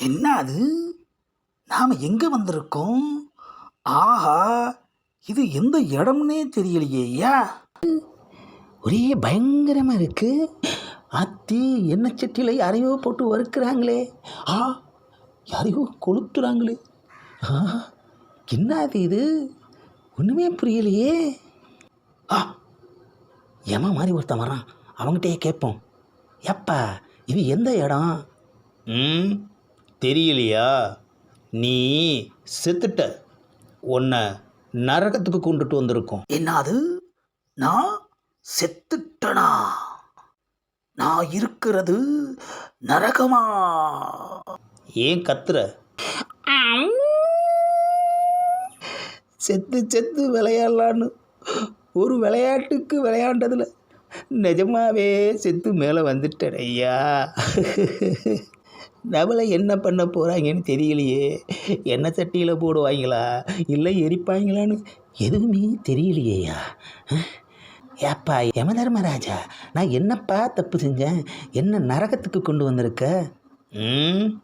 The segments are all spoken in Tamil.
என்ன அது நாம் எங்கே வந்திருக்கோம்? ஆஹா இது எந்த இடம்னே தெரியலையே ஐயா ஒரே பயங்கரமாக இருக்குது அத்தி எண்ணெய் சட்டியில் யாரையோ போட்டு வறுக்கிறாங்களே. ஆ யாரையோ கொளுத்துறாங்களே. ஆ என்ன அது இது? ஒன்றுமே புரியலையே. ஆ ஏமா மாதிரி ஒருத்தன் வரான் அவங்ககிட்டயே கேட்போம். எப்பா இது எந்த இடம்? ம்? தெரியலையா? நீ செத்துட்ட. உன்னை நரகத்துக்கு கொண்டுட்டு வந்திருக்கோம். என்னது? நான் செத்துட்டனா? நான் இருக்கிறது நரகமா? ஏன் கத்துற? செத்து செத்து விளையாடலான்னு ஒரு விளையாட்டுக்கு விளையாண்டதில். நிஜமாவே செத்து மேலே வந்துட்டேன் ஐயா. நம்மளை என்ன பண்ண போகிறாங்கன்னு தெரியலையே. எண்ணெய் சட்டியில் போடுவாங்களா? இல்லை எரிப்பாங்களான்னு எதுவுமே தெரியலையேயா? ஏப்பா யம தர்மராஜா நான் என்னப்பா தப்பு செஞ்சேன்? என்ன நரகத்துக்கு கொண்டு வந்திருக்க? ம்?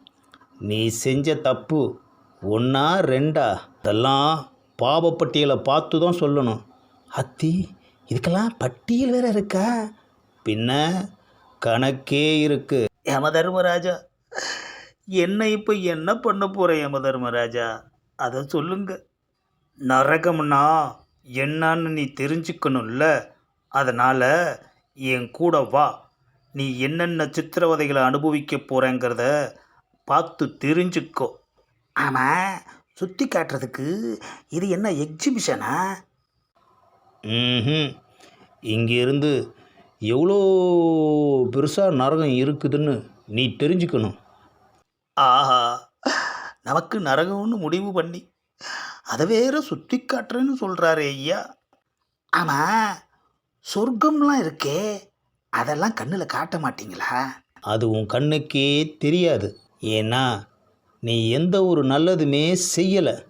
நீ செஞ்ச தப்பு ஒன்றா ரெண்டா? அதெல்லாம் பாவப்பட்டியலை பார்த்து தான் சொல்லணும். அத்தி இதுக்கெல்லாம் பட்டியல் வேற இருக்கா? பின்ன கணக்கே இருக்கு. யம தர்மராஜா என்னை இப்போ என்ன பண்ண போகிறேன் யம தர்மராஜா? அதை சொல்லுங்க. நரகம்னா என்னன்னு நீ தெரிஞ்சுக்கணும்ல. அதனால் என் கூட வா. நீ என்னென்ன சித்திரவதைகளை அனுபவிக்க போகிறேங்கிறத பார்த்து தெரிஞ்சுக்கோ. ஆமாம் சுற்றி காட்டுறதுக்கு இது என்ன எக்ஸிபிஷனா? ம் இங்கேருந்து எவ்வளோ பெருசாக நரகம் இருக்குதுன்னு நீ தெரிஞ்சுக்கணும். ஆஹா. நமக்கு நரகம்னு முடிவு பண்ணி. அதை வேற சுற்றி காட்டுறேன்னு சொல்கிறாரு ஐயா. ஆமாம் சொர்க்கம்லாம் இருக்கே. அதெல்லாம் கண்ணில் காட்ட மாட்டீங்களா? அது உன் கண்ணுக்கே தெரியாது. ஏன்னா நீ எந்த ஒரு நல்லதுமே செய்யலை.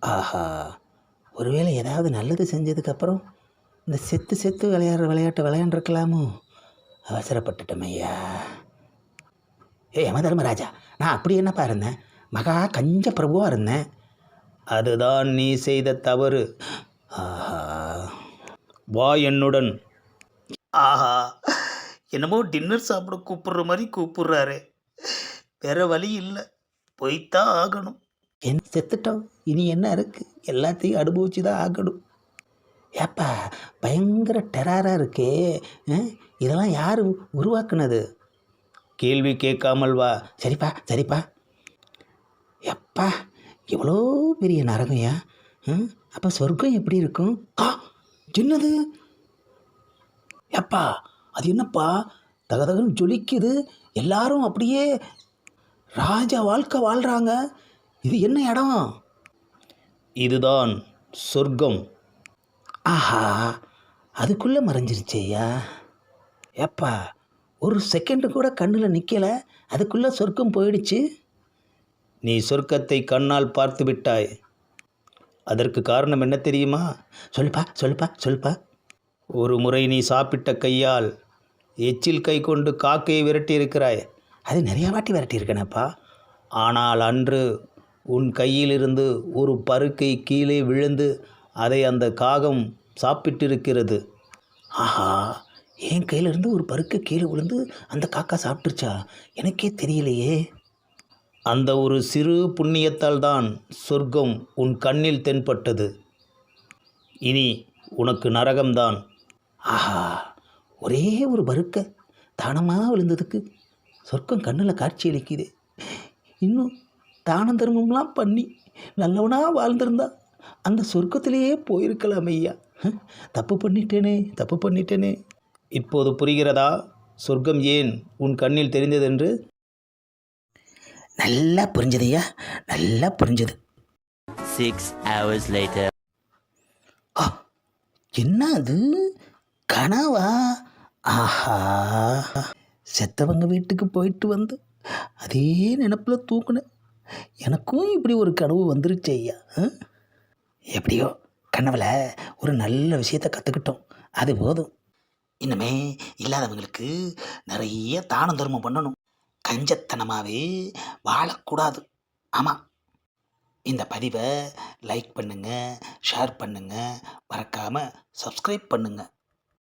ஆஹா. ஒருவேளை ஏதாவது நல்லது செஞ்சதுக்கப்புறம் இந்த செத்து செத்து விளையாடுற விளையாட்டு விளையாண்டுருக்கலாமோ? அவசரப்பட்டுட்டோம் ஐயா. ஏ யமதர்மராஜா நான் அப்படி என்னப்பா இருந்தேன்? மகா கஞ்ச பிரபுவாக இருந்தேன். அதுதான் நீ செய்த தவறு. ஆஹா. வா என்னுடன். ஆஹா. என்னமோ டின்னர் சாப்பிட கூப்பிடுற மாதிரி கூப்பிடுறாரு. வேற வழி இல்லை. போய்த்தான் ஆகணும். என் செத்துட்டோம். இனி என்ன இருக்கு? எல்லாத்தையும் அனுபவிச்சு தான் ஆகணும். ஏப்பா பயங்கர டெரராக இருக்கே. இதெல்லாம் யார் உருவாக்குனது? கேள்வி கேட்காமல் வா. சரிப்பா சரிப்பா. எப்பா எவ்வளோ பெரிய நரகம்யா ம் அப்போ சொர்க்கம் எப்படி இருக்கும்? ஆ என்னது? எப்பா அது என்னப்பா? தகதகன்னு ஜொலிக்குது. எல்லாரும் அப்படியே ராஜா வாழ்க்கை வாழ்கிறாங்க இது என்ன இடம்? இதுதான் சொர்க்கம். ஆஹா அதுக்குள்ளே மறைஞ்சிருச்சேயா? ஏப்பா ஒரு செகண்டு கூட கண்ணில் நிற்கலை அதுக்குள்ளே சொர்க்கம் போயிடுச்சு. நீ சொர்க்கத்தை கண்ணால் பார்த்து விட்டாய். அதற்கு காரணம் என்ன தெரியுமா? சொல்லுப்பா சொல்லுப்பா சொல்லுப்பா. ஒரு முறை நீ சாப்பிட்ட கையால் எச்சில் கை கொண்டு காக்கையை விரட்டி இருக்கிறாய் அது நிறையா வாட்டி விரட்டியிருக்கேனப்பா. ஆனால் அன்று உன் கையிலிருந்து ஒரு பருக்கை கீழே விழுந்து அதை அந்த காகம் சாப்பிட்டிருக்கிறது. ஆஹா. என் கையிலேருந்து ஒரு பருக்க கீழே விழுந்து அந்த காக்கா சாப்பிட்டுருச்சா? எனக்கே தெரியலையே. அந்த ஒரு சிறு புண்ணியத்தால் தான் சொர்க்கம் உன் கண்ணில் தென்பட்டது. இனி உனக்கு நரகம்தான். ஆஹா ஒரே ஒரு பருக்க தானமாக விழுந்ததுக்கு? சொர்க்கம் கண்ணில் காட்சி அளிக்குது. இன்னும் தானம் தர்மம்லாம் பண்ணி நல்லவனாக வாழ்ந்திருந்தா அந்த சொர்க்கத்திலேயே போயிருக்கலாம் ஐயா. தப்பு பண்ணிட்டேனே தப்பு பண்ணிட்டேனே. இப்போது புரிகிறதா? சொர்க்கம் ஏன் உன் கண்ணில் தெரிந்ததென்று? நல்லா புரிஞ்சது ஐயா நல்லா புரிஞ்சது. Six hours later. ஆ என்ன அது கனவா? ஆஹா. செத்தவங்க வீட்டுக்கு போயிட்டு வந்து அதே நினப்பில் தூக்குனேன் எனக்கும் இப்படி ஒரு கனவு வந்துருச்சு ஐயா. ஆ? எப்படியோ கனவில் ஒரு நல்ல விஷயத்தை கற்றுக்கிட்டோம் அது போதும். இன்னுமே இல்லாதவங்களுக்கு நிறைய தானம் தர்மம் பண்ணணும். கஞ்சத்தனமாகவே வாழக்கூடாது. ஆமாம் இந்த பதிவை லைக் பண்ணுங்கள் ஷேர் பண்ணுங்கள் மறக்காமல் சப்ஸ்கிரைப் பண்ணுங்கள்